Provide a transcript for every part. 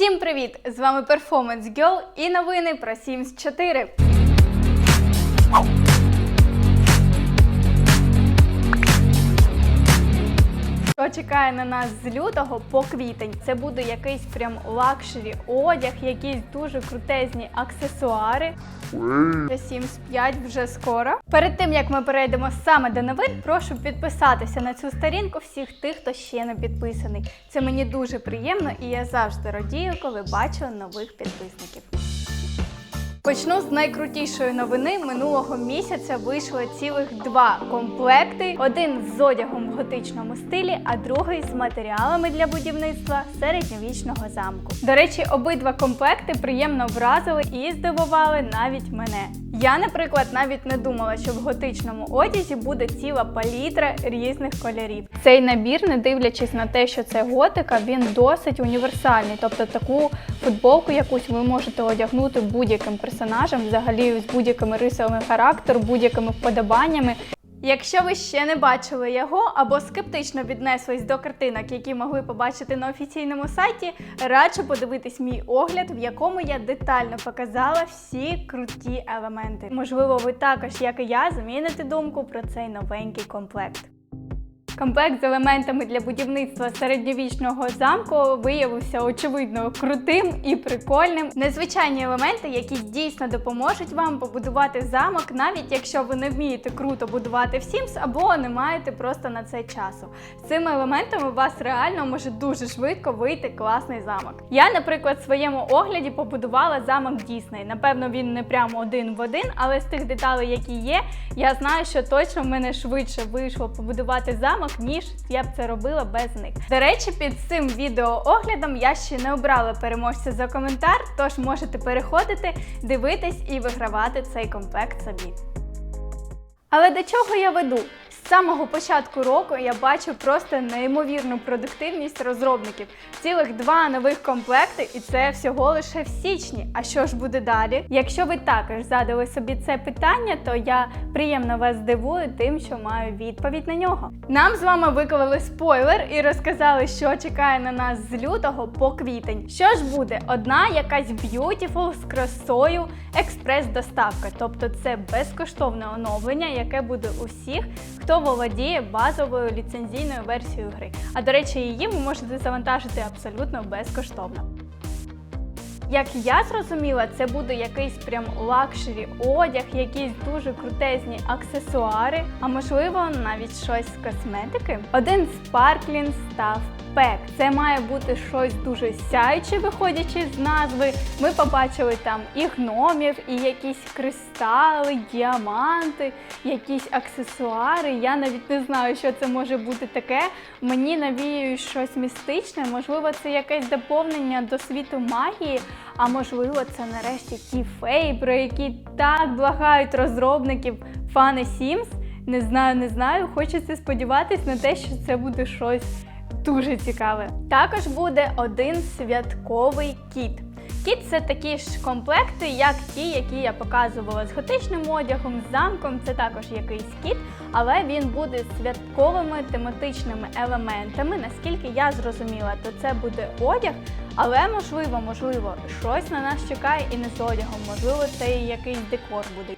Всім привіт! З вами Performance Girl і новини про Sims 4. Чекає на нас з лютого по квітень? Це буде якийсь прям лакшері одяг, якісь дуже крутезні аксесуари. Для Sims 5 вже скоро. Перед тим як ми перейдемо саме до новин, прошу підписатися на цю сторінку всіх тих, хто ще не підписаний. Це мені дуже приємно і я завжди радію, коли бачу нових підписників. Почну з найкрутішої новини. Минулого місяця вийшло цілих два комплекти: один з одягом в готичному стилі, а другий з матеріалами для будівництва середньовічного замку. До речі, обидва комплекти приємно вразили і здивували навіть мене. Я, наприклад, навіть не думала, що в готичному одязі буде ціла палітра різних кольорів. Цей набір, не дивлячись на те, що це готика, він досить універсальний. Тобто таку футболку якусь ви можете одягнути будь-яким персонажем, взагалі з будь-якими рисами характеру, будь-якими вподобаннями. Якщо ви ще не бачили його або скептично віднеслись до картинок, які могли побачити на офіційному сайті, раджу подивитись мій огляд, в якому я детально показала всі круті елементи. Можливо, ви також, як і я, зміните думку про цей новенький комплект. Комплект з елементами для будівництва середньовічного замку виявився очевидно крутим і прикольним. Незвичайні елементи, які дійсно допоможуть вам побудувати замок, навіть якщо ви не вмієте круто будувати в Sims або не маєте просто на це часу. З цими елементами у вас реально може дуже швидко вийти класний замок. Я, наприклад, в своєму огляді побудувала замок Дісней. Напевно, він не прямо один в один, але з тих деталей, які є, я знаю, що точно в мене швидше вийшло побудувати замок ніж я б це робила без них. До речі, під цим відеооглядом я ще не обрала переможця за коментар, тож можете переходити, дивитись і вигравати цей комплект собі. Але до чого я веду? Самого початку року я бачу просто неймовірну продуктивність розробників. Цілих два нових комплекти, і це всього лише в січні. А що ж буде далі? Якщо ви також задали собі це питання, то я приємно вас здивую тим, що маю відповідь на нього. Нам з вами виклали спойлер і розказали, що чекає на нас з лютого по квітень. Що ж буде? Одна якась б'ютіфул з красою експрес-доставка, тобто це безкоштовне оновлення, яке буде у всіх, хто володіє базовою ліцензійною версією гри. А до речі, її ви можете завантажити абсолютно безкоштовно. Як я зрозуміла, це буде якийсь прям лакшері одяг, якісь дуже крутезні аксесуари, а можливо навіть щось з косметики. Один спарклін став пек. Це має бути щось дуже сяюче, виходячи з назви. Ми побачили там і гномів, і якісь кристали, діаманти, якісь аксесуари. Я навіть не знаю, що це може бути таке. Мені навіюють щось містичне, можливо, це якесь доповнення до світу магії. А можливо, це нарешті ті феї, про які так благають розробників фани Sims. Не знаю, не знаю. Хочеться сподіватись на те, що це буде щось дуже цікаве. Також буде один святковий кіт. Кіт це такі ж комплекти, як ті, які я показувала з готичним одягом, з замком. Це також якийсь кіт, але він буде святковими тематичними елементами. Наскільки я зрозуміла, то це буде одяг, але можливо, можливо, щось на нас чекає і не з одягом. Можливо, це і якийсь декор буде.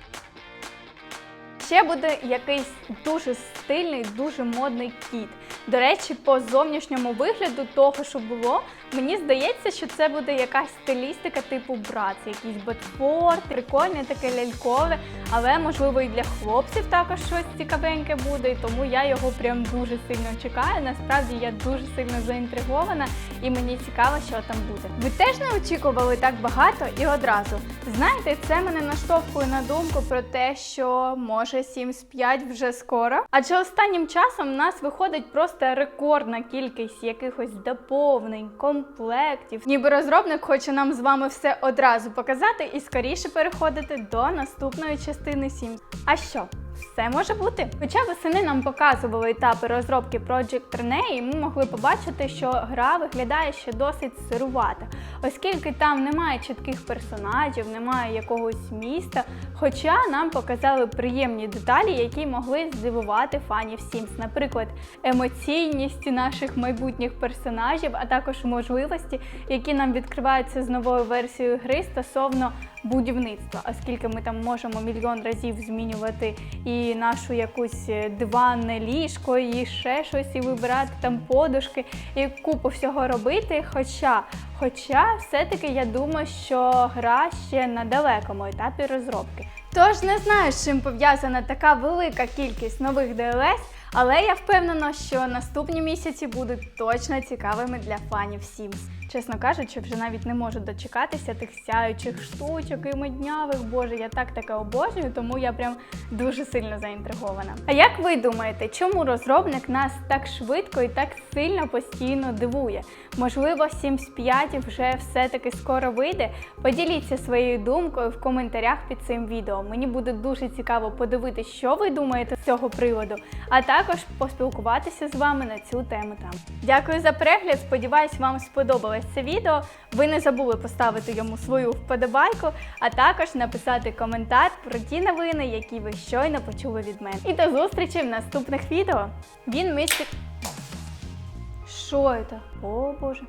Ще буде якийсь дуже стильний, дуже модний кіт. До речі, по зовнішньому вигляду того, що було, мені здається, що це буде якась стилістика типу братс, якийсь ботфорд, прикольне таке лялькове, але можливо і для хлопців також щось цікавеньке буде, і тому я його прям дуже сильно чекаю. Насправді я дуже сильно заінтригована і мені цікаво, що там буде. Ви теж не очікували так багато і одразу. Знаєте, це мене наштовхує на думку про те, що може Sims 5 вже скоро. Адже останнім часом в нас виходить просто рекордна кількість якихось доповнень, комплектів. Ніби розробник хоче нам з вами все одразу показати і скоріше переходити до наступної частини 7. А що? Все може бути. Хоча восени нам показували етапи розробки Project Renee, і ми могли побачити, що гра виглядає ще досить сирувата, оскільки там немає чітких персонажів, немає якогось міста. Хоча нам показали приємні деталі, які могли здивувати фанів Sims. Наприклад, емоційність наших майбутніх персонажів, а також можливості, які нам відкриваються з новою версією гри стосовно будівництва, оскільки ми там можемо мільйон разів змінювати і нашу якусь е, диванне ліжко, і ще щось, і вибирати там подушки, і купу всього робити. Хоча, хоча, все-таки я думаю, що гра ще на далекому етапі розробки. Тож не знаю, з чим пов'язана така велика кількість нових DLS, але я впевнена, що наступні місяці будуть точно цікавими для фанів Sims. Чесно кажучи, вже навіть не можу дочекатися тих сяючих штучок і меднявих. Боже, я так таке обожнюю, тому я прям дуже сильно заінтригована. А як ви думаєте, чому розробник нас так швидко і так сильно постійно дивує? Можливо, Sims 5 вже все-таки скоро вийде? Поділіться своєю думкою в коментарях під цим відео. Мені буде дуже цікаво подивитися, що ви думаєте з цього приводу, а також поспілкуватися з вами на цю тему там. Дякую за перегляд. Сподіваюсь, вам сподобалось це відео. Ви не забули поставити йому свою вподобайку, а також написати коментар про ті новини, які ви щойно почули від мене. І до зустрічі в наступних відео. Він містить. Що це? О боже.